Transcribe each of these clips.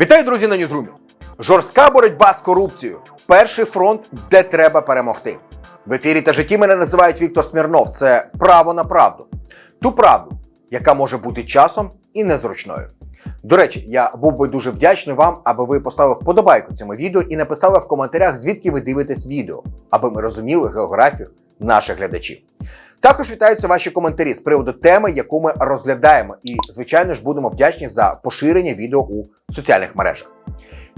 Вітаю, друзі, на Ньюзрумі! Жорстка боротьба з корупцією. Перший фронт, де треба перемогти. В ефірі та житті мене називають Віктор Смірнов. Це право на правду. Ту правду, яка може бути часом і незручною. До речі, я був би дуже вдячний вам, аби ви поставили вподобайку цьому відео і написали в коментарях, звідки ви дивитесь відео, аби ми розуміли географію наших глядачів. Також вітаються ваші коментарі з приводу теми, яку ми розглядаємо, і, звичайно ж, будемо вдячні за поширення відео у соціальних мережах.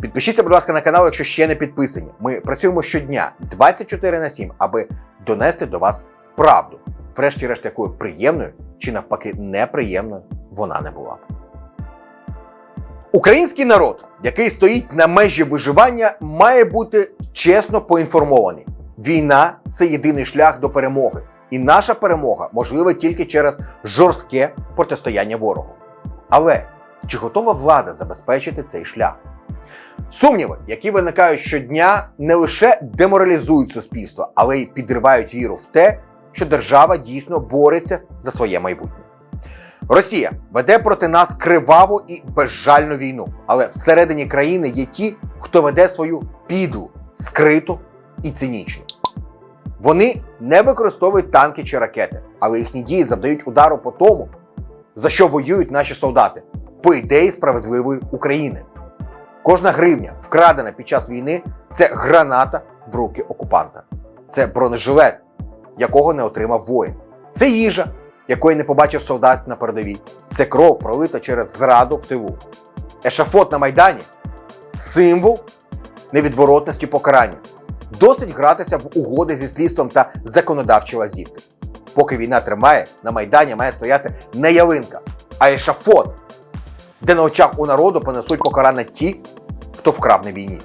Підпишіться, будь ласка, на канал, якщо ще не підписані. Ми працюємо щодня 24 на 7, аби донести до вас правду, врешті-решт, якою приємною чи навпаки неприємною вона не була. Український народ, який стоїть на межі виживання, має бути чесно поінформований. Війна це єдиний шлях до перемоги, і наша перемога можлива тільки через жорстке протистояння ворогу. Але чи готова влада забезпечити цей шлях? Сумніви, які виникають щодня, не лише деморалізують суспільство, але й підривають віру в те, що держава дійсно бореться за своє майбутнє. Росія веде проти нас криваву і безжальну війну, але всередині країни є ті, хто веде свою підлу, скриту і цинічну. Вони не використовують танки чи ракети, але їхні дії завдають удару по тому, за що воюють наші солдати, по ідеї справедливої України. Кожна гривня, вкрадена під час війни, це граната в руки окупанта. Це бронежилет, якого не отримав воїн. Це їжа, якої не побачив солдат на передовій. Це кров пролита через зраду в тилу. Ешафот на Майдані символ невідворотності покарання. Досить гратися в угоди зі слідством та законодавчі лазівки. Поки війна тримає, на Майдані має стояти не ялинка, а ешафот, де на очах у народу понесуть покарання ті, хто вкрав на війні.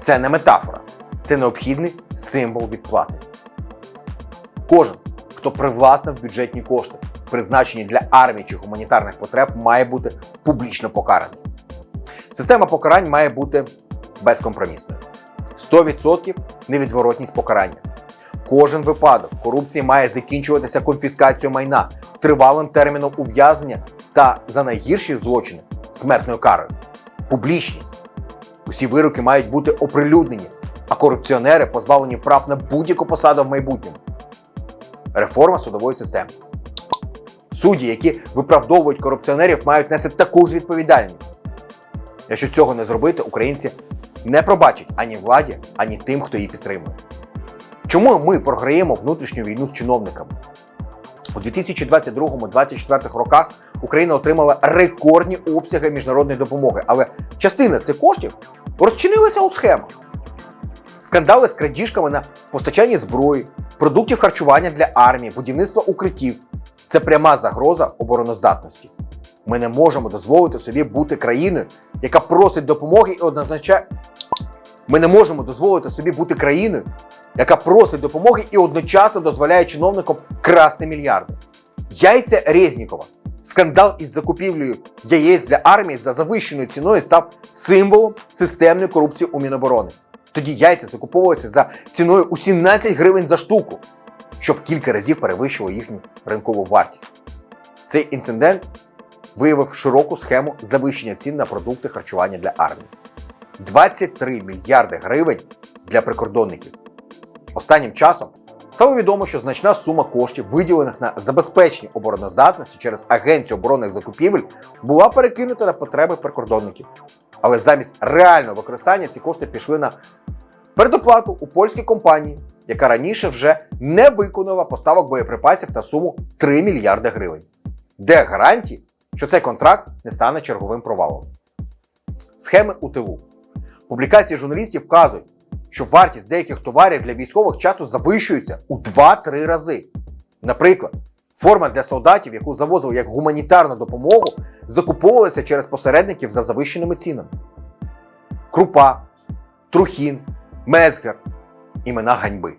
Це не метафора, це необхідний символ відплати. Кожен, хто привласнив бюджетні кошти, призначені для армії чи гуманітарних потреб, має бути публічно покараний. Система покарань має бути безкомпромісною. 100% невідворотність покарання. Кожен випадок корупції має закінчуватися конфіскацією майна, тривалим терміном ув'язнення та за найгірші злочини смертною карою. Публічність. Усі вироки мають бути оприлюднені, а корупціонери позбавлені прав на будь-яку посаду в майбутньому. Реформа судової системи. Судді, які виправдовують корупціонерів, мають нести таку ж відповідальність. Якщо цього не зробити, українці не пробачать ані владі, ані тим, хто її підтримує. Чому ми програємо внутрішню війну з чиновниками? У 2022-2024 роках Україна отримала рекордні обсяги міжнародної допомоги, але частина цих коштів розчинилася у схемах. Скандали з крадіжками на постачанні зброї, продуктів харчування для армії, будівництва укриттів це пряма загроза обороноздатності. Ми не можемо дозволити собі бути країною, яка просить допомоги і однозначає. Ми не можемо дозволити собі бути країною, яка просить допомоги і одночасно дозволяє чиновникам красти мільярди. Яйця Резнікова. Скандал із закупівлею яєць для армії за завищеною ціною став символом системної корупції у Міноборони. Тоді яйця закуповувалися за ціною у 17 гривень за штуку, що в кілька разів перевищило їхню ринкову вартість. Цей інцидент виявив широку схему завищення цін на продукти харчування для армії. 23 мільярди гривень для прикордонників. Останнім часом стало відомо, що значна сума коштів, виділених на забезпечення обороноздатності через Агенцію оборонних закупівель, була перекинута на потреби прикордонників. Але замість реального використання ці кошти пішли на передоплату у польській компанії, яка раніше вже не виконала поставок боєприпасів на суму 3 мільярди гривень. Де гарантії, що цей контракт не стане черговим провалом? Схеми у тилу. Публікації журналістів вказують, що вартість деяких товарів для військових часто завищується у 2-3 рази. Наприклад, форма для солдатів, яку завозили як гуманітарну допомогу, закуповувалася через посередників за завищеними цінами. Крупа, Трухін, Мецгер імена ганьби.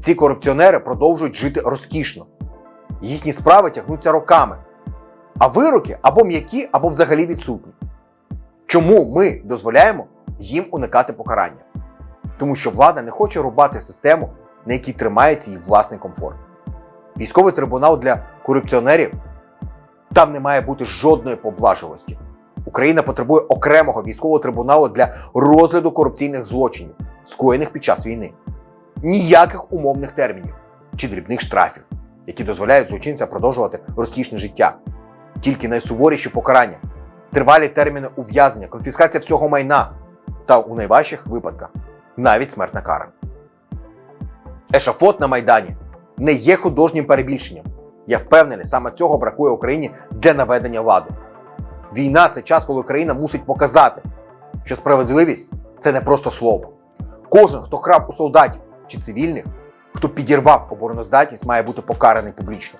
Ці корупціонери продовжують жити розкішно. Їхні справи тягнуться роками, а вироки або м'які, або взагалі відсутні. Чому ми дозволяємо їм уникати покарання? Тому що влада не хоче рубати систему, на якій тримається її власний комфорт. Військовий трибунал для корупціонерів там не має бути жодної поблажливості. Україна потребує окремого військового трибуналу для розгляду корупційних злочинів, скоєних під час війни. Ніяких умовних термінів чи дрібних штрафів, які дозволяють злочинцям продовжувати розкішне життя. Тільки найсуворіші покарання, тривалі терміни ув'язнення, конфіскація всього майна та у найважчих випадках навіть смертна кара. Ешафот на Майдані не є художнім перебільшенням. Я впевнений, саме цього бракує Україні для наведення ладу. Війна це час, коли Україна мусить показати, що справедливість це не просто слово. Кожен, хто крав у солдатів чи цивільних, хто підірвав обороноздатність, має бути покараний публічно,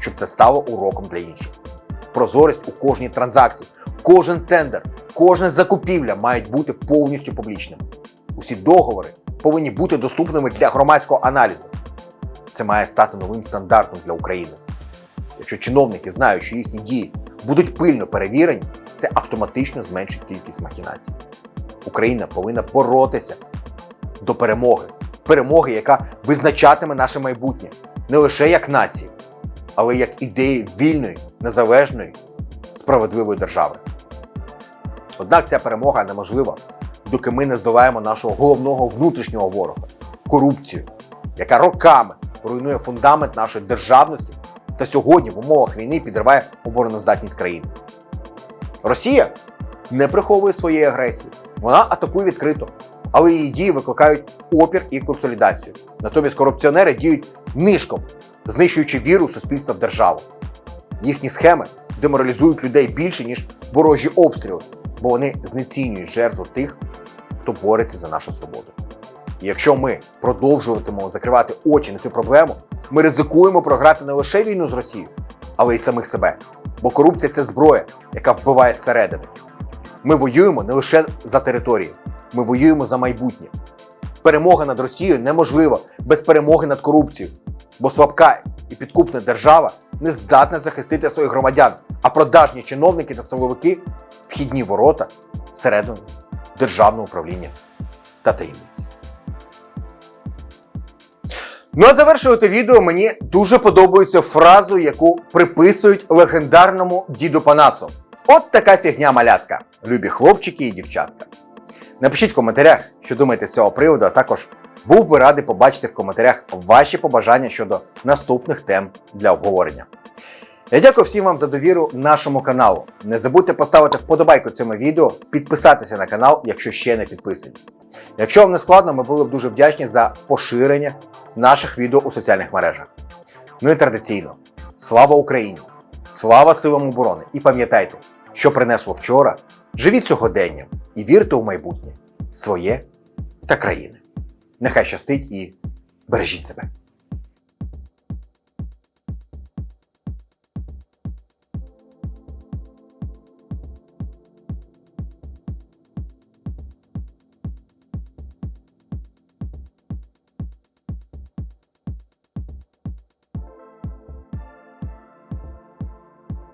щоб це стало уроком для інших. Прозорість у кожній транзакції, кожен тендер, кожна закупівля мають бути повністю публічними. Усі договори повинні бути доступними для громадського аналізу. Це має стати новим стандартом для України. Якщо чиновники знають, що їхні дії будуть пильно перевірені, це автоматично зменшить кількість махінацій. Україна повинна боротися до перемоги, перемоги, яка визначатиме наше майбутнє не лише як нації, але як ідеї вільної, незалежної, справедливої держави. Однак ця перемога неможлива, доки ми не здолаємо нашого головного внутрішнього ворога корупцію, яка роками руйнує фундамент нашої державності та сьогодні в умовах війни підриває обороноздатність країни. Росія не приховує своєї агресії, вона атакує відкрито, але її дії викликають опір і консолідацію. Натомість корупціонери діють нишком, знищуючи віру суспільства в державу. Їхні схеми деморалізують людей більше, ніж ворожі обстріли, бо вони знецінюють жертву тих, хто бореться за нашу свободу. І якщо ми продовжуватимемо закривати очі на цю проблему, ми ризикуємо програти не лише війну з Росією, але й самих себе. Бо корупція це зброя, яка вбиває зсередини. Ми воюємо не лише за території, ми воюємо за майбутнє. Перемога над Росією неможлива без перемоги над корупцією, бо слабка і підкупна держава не здатна захистити своїх громадян, а продажні чиновники та силовики вхідні ворота всередину державного управління та таємниці. Ну а завершувати відео мені дуже подобається фразу, яку приписують легендарному діду Панасу. От така фігня малятка, любі хлопчики і дівчатка. Напишіть в коментарях, що думаєте з цього приводу, а також був би радий побачити в коментарях ваші побажання щодо наступних тем для обговорення. Я дякую всім вам за довіру нашому каналу. Не забудьте поставити вподобайку цьому відео, підписатися на канал, якщо ще не підписані. Якщо вам не складно, ми були б дуже вдячні за поширення наших відео у соціальних мережах. Ну і традиційно, слава Україні! Слава силам оборони! І пам'ятайте, що принесло вчора, живіть сьогоденням і вірте у майбутнє своє та країни. Нехай щастить і бережіть себе!